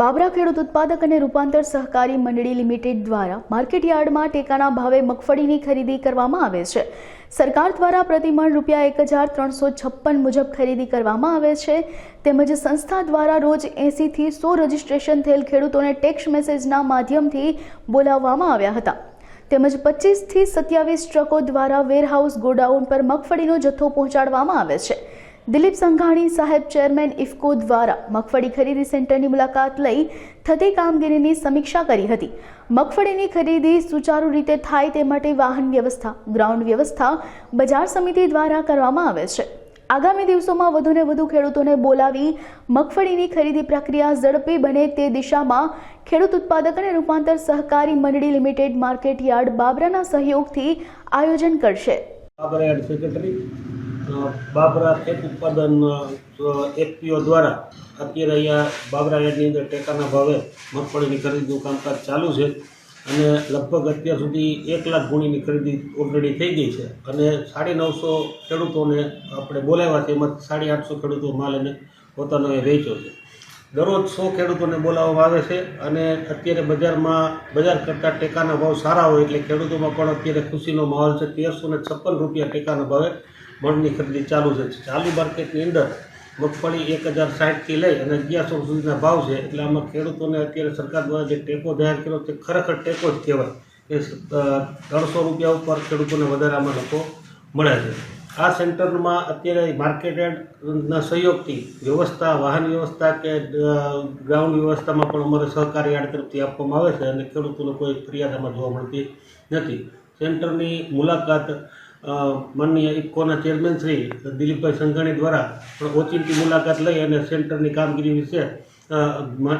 બાબરા ખેડૂત ઉત્પાદક અને રૂપાંતર સહકારી મંડળી લિમિટેડ દ્વારા માર્કેટયાર્ડમાં ટેકાના ભાવે મગફળીની ખરીદી કરવામાં આવે છે. સરકાર દ્વારા પ્રતિમણ રૂપિયા એક હજાર ત્રણસો છપ્પન મુજબ ખરીદી કરવામાં આવે છે. તેમજ સંસ્થા દ્વારા રોજ એંસીથી સો રજિસ્ટ્રેશન થયેલ ખેડૂતોને ટેક્સ મેસેજના માધ્યમથી બોલાવવામાં આવ્યા હતા. તેમજ પચીસથી સત્યાવીસ ટ્રકો દ્વારા વેરહાઉસ ગોડાઉન પર મગફળીનો જથ્થો પહોંચાડવામાં આવે છે. દિલીપ સંઘાણી સાહેબ ચેરમેન ઇફકો દ્વારા મગફળી ખરીદી સેન્ટરની મુલાકાત લઈ થતી કામગીરીની સમીક્ષા કરી હતી. મગફળીની ખરીદી સુચારુ રીતે થાય તે માટે વાહન વ્યવસ્થા, ગ્રાઉન્ડ વ્યવસ્થા બજાર સમિતિ દ્વારા કરવામાં આવે છે. આગામી દિવસોમાં વધુને વધુ ખેડૂતોને બોલાવી મગફળીની ખરીદી પ્રક્રિયા ઝડપી બને તે દિશામાં ખેડૂત ઉત્પાદક અને રૂપાંતર સહકારી મંડળી લિમિટેડ માર્કેટ યાર્ડ બાબરાના સહયોગથી આયોજન કરશે. બાબરા ખેત ઉત્પાદન એફપીઓ દ્વારા અત્યારે અહીંયા બાબરા યાર્ડની અંદર ટેકાના ભાવે મગફળીની ખરીદીનું કામકાજ ચાલુ છે અને લગભગ અત્યાર સુધી એક લાખ ગુણીની ખરીદી ઓલરેડી થઈ ગઈ છે અને સાડી નવસો ખેડૂતોને આપણે બોલાવ્યા છે, એમાં સાડી આઠસો ખેડૂતો માલ એને પોતાનો એ વેચ્યો છે. દરરોજ સો ખેડૂતોને બોલાવવામાં આવે છે અને અત્યારે બજારમાં, બજાર કરતાં ટેકાના ભાવ સારા હોય એટલે ખેડૂતોમાં પણ અત્યારે ખુશીનો માહોલ છે. તેરસો ને છપ્પન રૂપિયા ટેકાના ભાવે મણની ખરીદી ચાલુ છે. ચાલુ માર્કેટની અંદર મગફળી એક હજાર સાઠથી લઈ અને અગિયારસો સુધીના ભાવ છે. એટલે આમાં ખેડૂતોને અત્યારે સરકાર દ્વારા જે ટેકો જાહેર કર્યો તે ખરેખર ટેકો જ કહેવાય. એ ત્રણસો રૂપિયા ઉપર ખેડૂતોને વધારે આમાં નફો મળે છે. આ સેન્ટરમાં અત્યારે માર્કેટ યાર્ડના સહયોગથી વ્યવસ્થા, વાહન વ્યવસ્થા કે ગ્રાઉન્ડ વ્યવસ્થામાં પણ અમારે સહકારી યાર્ડ તરફથી આપવામાં આવે છે અને ખેડૂતોને કોઈ ફરિયાદ આમાં જોવા મળતી નથી. સેન્ટરની મુલાકાત માનનીય ઇફકોના ચેરમેન શ્રી દિલીપભાઈ સંઘાણી દ્વારા પણ ઓચિંતી મુલાકાત લઈ અને સેન્ટરની કામગીરી વિશે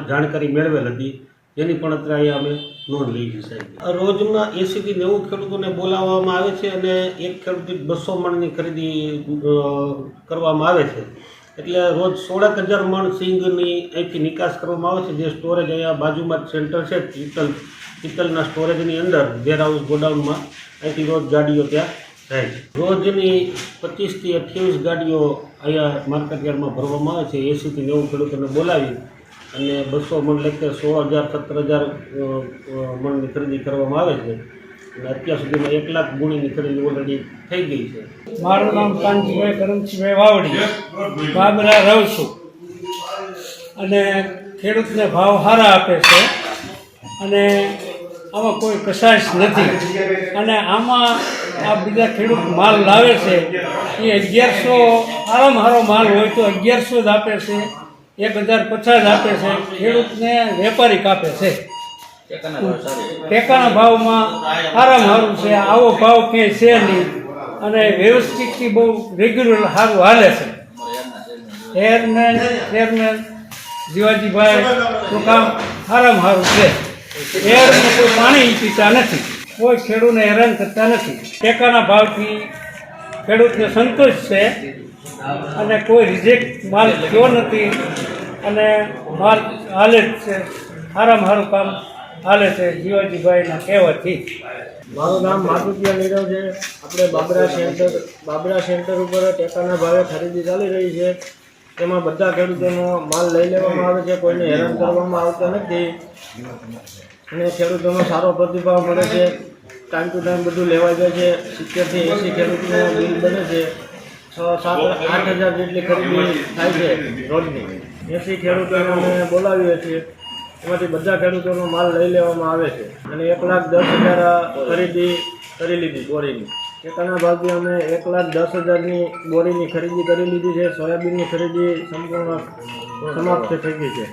જાણકારી મેળવેલ હતી. જેની પણ અત્યારે અમે નોંધ લઈ છે રોજના એસીથી નેવું ખેડૂતોને બોલાવવામાં આવે છે અને એક ખેડૂત બસો મણની ખરીદી કરવામાં આવે છે. એટલે રોજ સોળક હજાર મણ સિંગની અહીંથી નિકાસ કરવામાં આવે છે. જે સ્ટોરેજ અહીંયા બાજુમાં જ સેન્ટર છે પિત્તલ પિત્તલના સ્ટોરેજની અંદર વેરહાઉસ ગોડાઉનમાં. અહીંથી રોજ ગાડીઓ ત્યાં રોજની પચીસથી અઠ્યાવીસ ગાડીઓ અહીંયા માર્કેટ યાર્ડમાં ભરવામાં આવે છે. એસીથી નેવું ખેડૂતોને બોલાવી અને બસો મણ લેખે સો હજાર સત્તર હજાર મણની ખરીદી કરવામાં આવે છે. અને અત્યાર સુધીમાં એક લાખ ગુણીની ખરીદી ઓલરેડી થઈ ગઈ છે. મારું નામ કાંતિભાઈ કરમજીભાઈ વાવડી. બાબરા રહું છું. અને ખેડૂતને ભાવ સારા આપે છે. અને આમાં કોઈ કશાશ નથી. અને આમાં આ બીજા ખેડૂત માલ લાવે છે, એ અગિયારસો સારામાં સારો માલ હોય તો અગિયારસો જ આપે છે, એક હજાર પચાસ આપે છે, ખેડૂતને વેપારી કાપે છે. ટેકાના ભાવમાં સારામાં સારું છે, આવો ભાવ ક્યાંય છે નહીં. અને વ્યવસ્થિતથી બહુ રેગ્યુલર સારું હાલે છે. ચેરમેન ચેરમેન જીવાજીભાઈ, તો કામ સારામાં સારું છે. એરમાં કોઈ પાણી પીતા નથી. કોઈ ખેડૂતને હેરાન કરતા નથી. ટેકાના ભાવથી ખેડૂતને સંતોષ છે અને કોઈ રિજેક્ટ માલ થયો નથી અને માલ હાલે જ છે. સારામાં સારું કામ હાલે છે જીવાજીભાઈના કહેવાથી. મારું નામ માધુકિયા નીરવ છે. આપણે બાબરા સેન્ટર બાબરા સેન્ટર ઉપર ટેકાના ભાવે ખરીદી ચાલી રહી છે. તેમાં બધા ખેડૂતોનો માલ લઈ લેવામાં આવે છે, કોઈને હેરાન કરવામાં આવતા નથી. અને ખેડૂતોનો સારો પ્રતિભાવ મળે છે. ટાઈમ ટુ ટાઈમ બધું લેવાઈ જાય છે. સિત્તેરથી એંસી ખેડૂતનું બિલ બને છે. છ, સાત, આઠ હજાર જેટલી ખરીદી થાય છે રોજની. એસી ખેડૂતોને અમે બોલાવીએ છીએ. એમાંથી બધા ખેડૂતોનો માલ લઈ લેવામાં આવે છે. અને એક લાખ દસ હજાર ખરીદી કરી લીધી બોરીની. ટેકાના ભાગે અમે એક લાખ દસ હજારની બોરીની ખરીદી કરી લીધી છે. સોયાબીનની ખરીદી સંપૂર્ણ સમાપ્ત થઈ ગઈ છે.